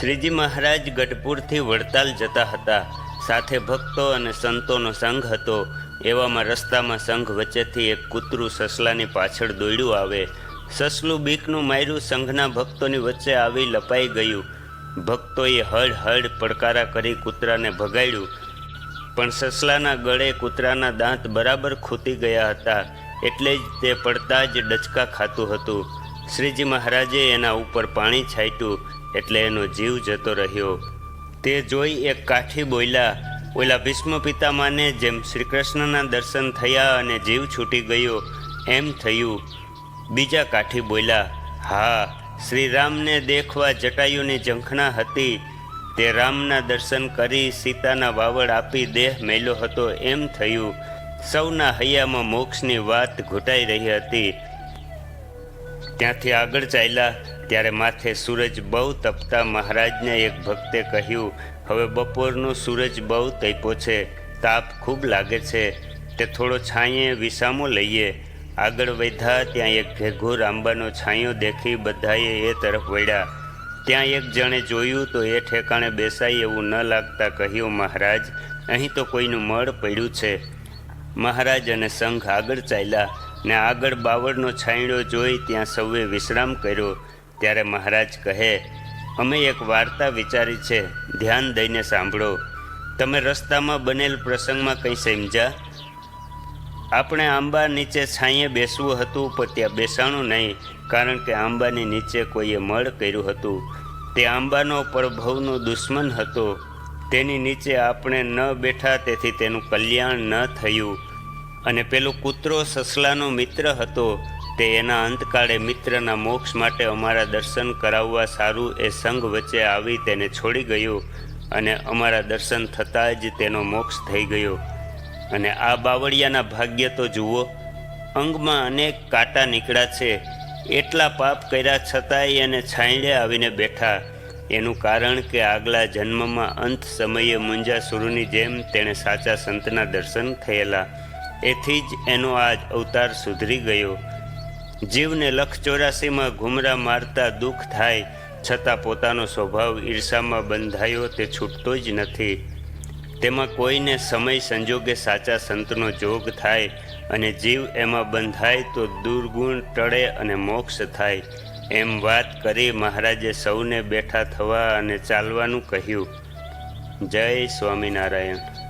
શ્રીજી મહારાજ ગઢપુરથી વડતાલ જતા હતા. સાથે ભક્તો અને સંતોનો સંઘ હતો. એવામાં રસ્તામાં સંઘ વચ્ચેથી એક કૂતરું સસલાની પાછળ દોડ્યું આવે. સસલું બીકનું માર્યું, સંઘના ભક્તોની વચ્ચે આવી લપાઈ ગયું. ભક્તોએ હળ હળ પડકારા કરી કૂતરાને ભગાડ્યું. પણ સસલાના ગળે કૂતરાના દાંત બરાબર ખૂતી ગયા હતા. એટલે જ તે પડતા જ ડચકા ખાતું હતું. શ્રીજી મહારાજે એના ઉપર પાણી છાંટ્યું. એટલે એનો જીવ જતો રહ્યો. તે જોઈ એક કાઠી બોલ્યા, ઓલા ભીષ્મ પિતામાને જેમ શ્રી કૃષ્ણના દર્શન થયા અને જીવ છૂટી ગયો, એમ થયું. બીજા કાઠી બોલ્યા, હા શ્રી રામને દેખવા જટાયુની ઝંખના હતી. તે રામના દર્શન કરી સીતાના વાવડ આપી દેહ મેલ્યો હતો, એમ થયું. સૌના હૈયામાં મોક્ષની વાત ઘૂંટાઈ રહી હતી. ત્યાંથી આગળ ચાલ્યા, ત્યારે માથે સૂરજ બહુ તપતા મહારાજને એક ભક્તે કહ્યું, હવે બપોરનો સૂરજ બહુ તપ્યો છે, તાપ ખૂબ લાગે છે, તે થોડો છાંયે વિસામો લઈએ. આગળ વધ્યા, ત્યાં એક ઘેઘો આંબાનો છાંયો દેખી બધાએ એ તરફ વળ્યા. ત્યાં એક જણે જોયું તો એ ઠેકાણે બેસાય એવું ન લાગતા કહ્યું, મહારાજ, અહીં તો કોઈનું મળ પડ્યું છે. મહારાજ અને સંઘ આગળ ચાલ્યા. ને આગળ બાવળનો છાંયડો જોઈ ત્યાં સૌએ વિશ્રામ કર્યો. ત્યારે મહારાજ કહે, અમે એક વાર્તા વિચારી છે. ધ્યાન દઈને સાંભળો. તમે રસ્તામાં બનેલ પ્રસંગમાં કંઈ સમજ્યા? આપણે આંબા નીચે છાંયે બેસવું હતું, પણ ત્યાં બેસાણું નહીં, કારણ કે આંબાની નીચે કોઈએ મળ કર્યું હતું. તે આંબાનો પ્રભવનો દુશ્મન હતો. તેની નીચે આપણે ન બેઠા, તેથી તેનું કલ્યાણ ન થયું. અને પેલો કૂતરો સસલાનો મિત્ર હતો, તે એના અંતકાળે મિત્રના મોક્ષ માટે અમારા દર્શન કરાવવા સારું એ સંઘ વચ્ચે આવી તેને છોડી ગયો અને અમારા દર્શન થતાં જ તેનો મોક્ષ થઈ ગયો. અને આ બાવળિયાના ભાગ્ય તો જુઓ, અંગમાં અનેક કાંટા નીકળ્યા છે, એટલા પાપ કર્યા છતાંય એને છાંયડે આવીને બેઠા. એનું કારણ કે આગલા જન્મમાં અંત સમયે મુંજાસુરુની જેમ તેણે સાચા સંતના દર્શન થયેલા. એથી જ એનો આ અવતાર સુધરી ગયો. જીવને લખ ચોરાસીમાં ઘુમરા મારતા દુઃખ થાય, છતાં પોતાનો સ્વભાવ ઈર્ષામાં બંધાયો તે છૂટતો જ નથી. તેમાં કોઈને સમય સંજોગે સાચા સંતનો જોગ થાય અને જીવ એમાં બંધાય તો દુર્ગુણ ટળે અને મોક્ષ થાય. એમ વાત કરી મહારાજે સૌને બેઠા થવા અને ચાલવાનું કહ્યું. જય સ્વામિનારાયણ.